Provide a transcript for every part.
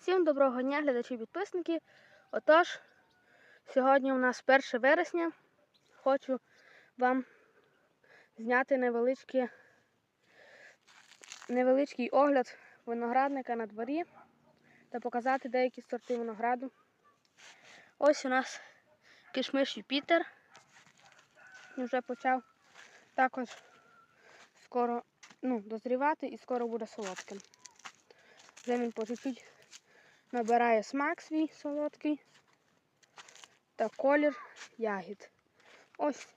Всім доброго дня, глядачі і підписники. Отож, сьогодні у нас 1 вересня. Хочу вам зняти невеличкий, невеличкий огляд виноградника на дворі та показати деякі сорти винограду. Ось у нас кишмиш Юпітер. Вже почав також скоро ну, дозрівати і скоро буде солодким. Вже він по чуть-чуть набирає смак свій солодкий та колір ягід. Ось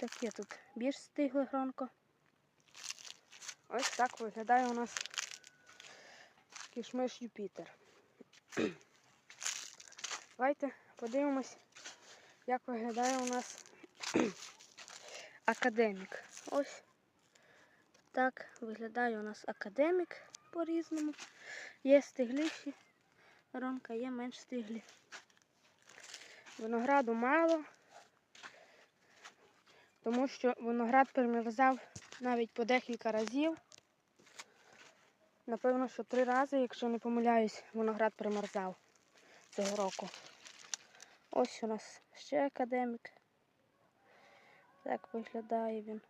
таке тут більш стигле гронко. Ось так виглядає у нас кішмиш Юпітер. Давайте подивимось, як виглядає у нас академік. Ось так виглядає у нас академік по-різному. Є стигліші ромка, є менш стиглі. Винограду мало, тому що виноград перемерзав навіть по декілька разів. Напевно, що три рази, якщо не помиляюсь, виноград примерзав цього року. Ось у нас ще академік. Так виглядає він.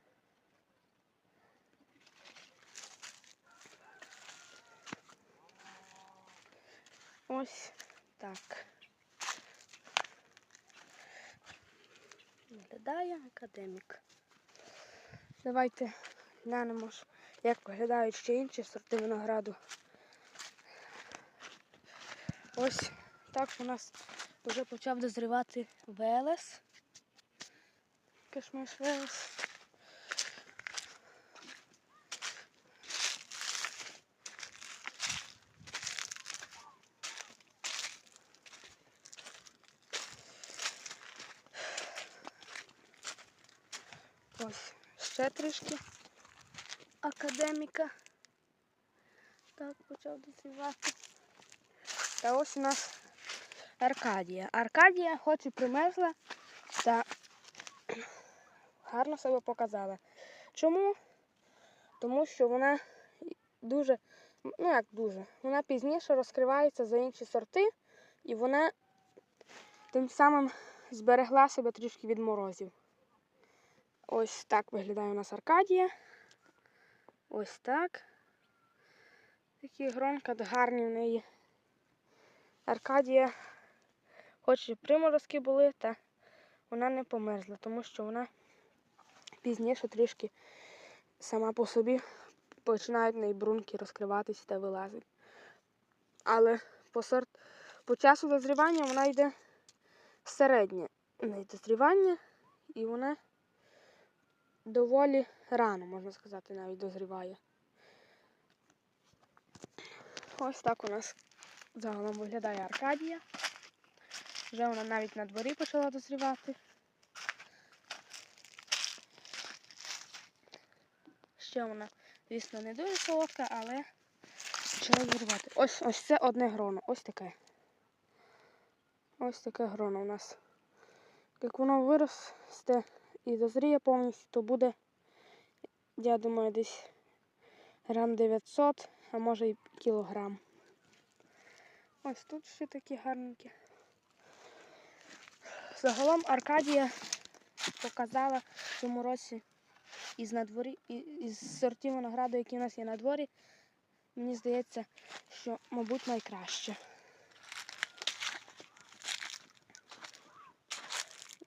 Ось так. Виглядає академік. Давайте глянемо, як виглядають ще інші сорти винограду. Ось так у нас вже почав дозрівати велес. Кишмиш велес. Ось ще трішки академіка. Так, почав дозрівати. Та ось у нас Аркадія. Аркадія хоч і примерзла, та гарно себе показала. Чому? Тому що вона дуже, ну як дуже, вона пізніше розкривається за інші сорти, і вона тим самим зберегла себе трішки від морозів. Ось так виглядає у нас Аркадія. Ось так. Такі гронка гарні в неї. Аркадія, хоч і приморозки були, та вона не померзла, тому що вона пізніше трішки сама по собі починають в неї брунки розкриватися та вилазити. Але по, сорт... по часу дозрівання вона йде середнє дозрівання, і вона доволі рано, можна сказати, навіть дозріває. Ось так у нас загалом виглядає Аркадія. Вже вона навіть на дворі почала дозрівати. Ще вона, звісно, не дуже солодка, але почала дозрівати. Ось ось це одне гроно. Ось таке. Ось таке гроно у нас. Як воно виросте і дозріє повністю, то буде, я думаю, десь грам 900, а може і кілограм. Ось тут ще такі гарненькі. Загалом Аркадія показала в цьому році із надворі, із сортів винограду, які у нас є на дворі, мені здається, що, мабуть, найкраще.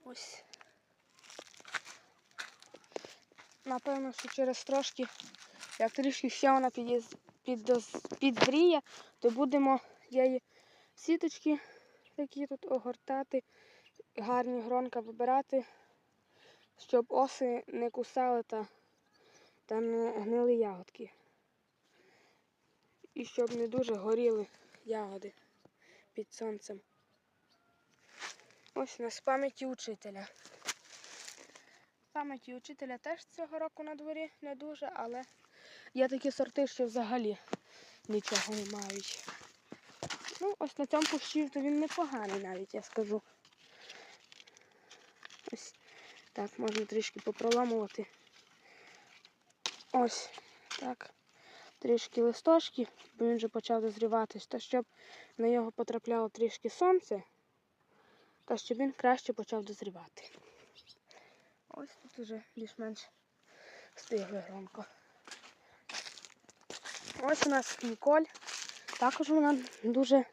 Ось. Напевно, що через трошки, як трішки ще вона підіз, підоз, підзріє, то будемо її сіточки такі тут огортати, гарні гронка вибирати, щоб оси не кусали та, та не гнили ягодки. І щоб не дуже горіли ягоди під сонцем. Ось у нас пам'яті учителя. Пам'яті учителя теж цього року на дворі не дуже, але є такі сорти, що взагалі нічого не мають. Ну, ось на цьому кущі то він непоганий навіть, я скажу. Ось так, можна трішки попроламувати. Ось так. трішки листочки, бо він вже почав дозріватись, та щоб на його потрапляло трішки сонце, та щоб він краще почав дозрівати. Ось тут уже більш-менш стигли громко. Ось у нас Ніколь. Також вона дуже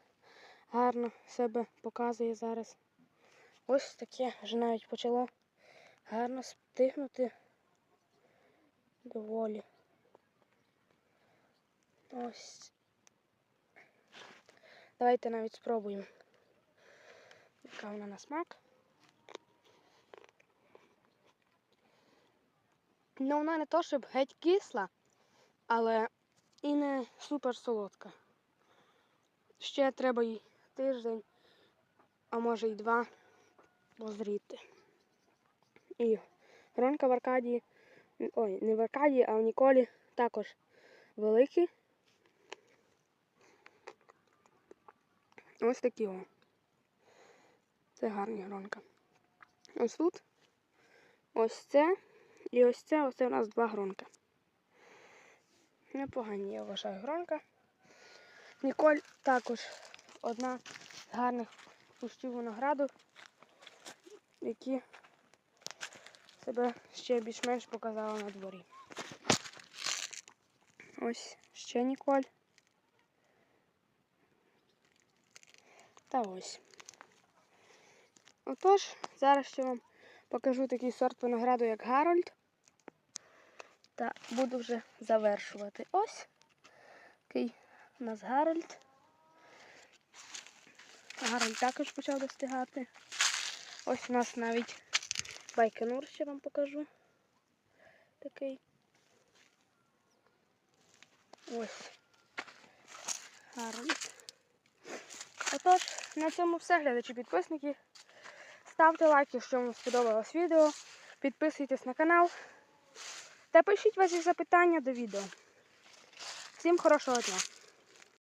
гарно себе показує зараз. Ось таке вже навіть почало гарно стигнути доволі. Ось. Давайте навіть спробуємо. Яка вона на смак. Ну, вона не то, щоб геть кисла, але і не супер солодка. Ще треба їй тиждень, а може й два дозріти. І гронка в Аркадії, ой, не в Аркадії, а в Ніколі також великі. Ось такі о. Це гарні гронка. Ось тут. Ось це. І ось це, ось це у нас два гронка. Непогані, я вважаю, гронка. Ніколь також одна з гарних кущів винограду, які себе ще більш-менш показала на дворі. Ось ще Ніколь. Та ось. Отож, зараз ще вам покажу такий сорт винограду, як Гарольд. Та буду вже завершувати. Ось такий у нас Гарольд. Гарольд також почав достигати. Ось у нас навіть байконур ще вам покажу. Такий. Ось. Гарольд. Отож, на цьому все, глядачі підписники. Ставте лайк, якщо вам сподобалось відео. Підписуйтесь на канал. Та пишіть ваші запитання до відео. Всім хорошого дня!